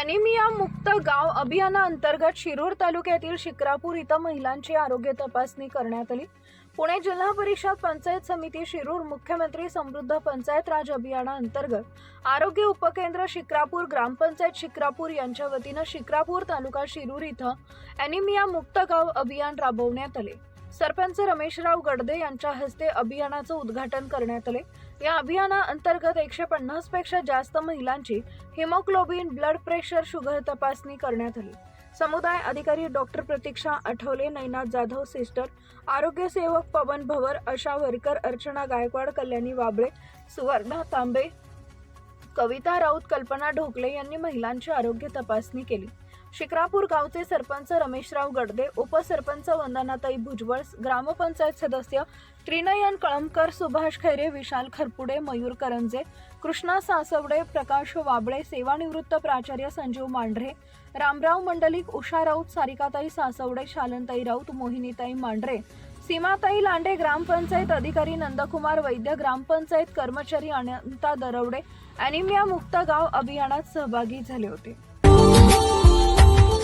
Anaemia मुक्त गाव अभियानाअंतर्गत शिरूर तालुक्यातील शिक्रापूर इथं महिलांची आरोग्य तपासणी करण्यात आली. पुणे जिल्हा परिषद पंचायत समिती शिरूर मुख्यमंत्री समृद्ध पंचायत राज अभियानाअंतर्गत आरोग्य उपकेंद्र शिक्रापूर ग्रामपंचायत शिक्रापूर यांच्या वतीनं शिक्रापूर तालुका शिरूर इथं अॅनिमिया मुक्त गाव अभियान राबवण्यात आले. सरपंच रमेशराव गडदे यांच्या हस्ते अभियानाचं उद्घाटन करण्यात आले. या अभियानाअंतर्गत एकशे पन्नासपेक्षा जास्त महिलांची हिमोग्लोबिन ब्लड प्रेशर शुगर तपासणी करण्यात आली. समुदाय अधिकारी डॉक्टर प्रतीक्षा आठवले नैनाथ जाधव सिस्टर आरोग्य सेवक पवन भवर आशा वरकर अर्चना गायकवाड कल्याणी वाबळे सुवर्णा तांबे कविता राऊत कल्पना ढोकले यांनी महिलांची आरोग्य तपासणी केली. शिक्रापूर गावचे सरपंच रमेशराव गडदे उपसरपंच वंदनाताई भुजबळ ग्रामपंचायत सदस्य त्रिनयन कळमकर सुभाष खैरे विशाल खरपुडे मयूर करंजे कृष्णा सासवडे प्रकाश वाबळे सेवानिवृत्त प्राचार्य संजीव मांढरे रामराव मंडलिक उषा राऊत सारिकाताई सासवडे शालनताई राऊत मोहिनीताई मांढरे सीमाताई लांडे ग्रामपंचायत अधिकारी नंदकुमार वैद्य ग्रामपंचायत कर्मचारी अनंता दरवडे अॅनिमिया मुक्त गाव अभियानात सहभागी झाले होते.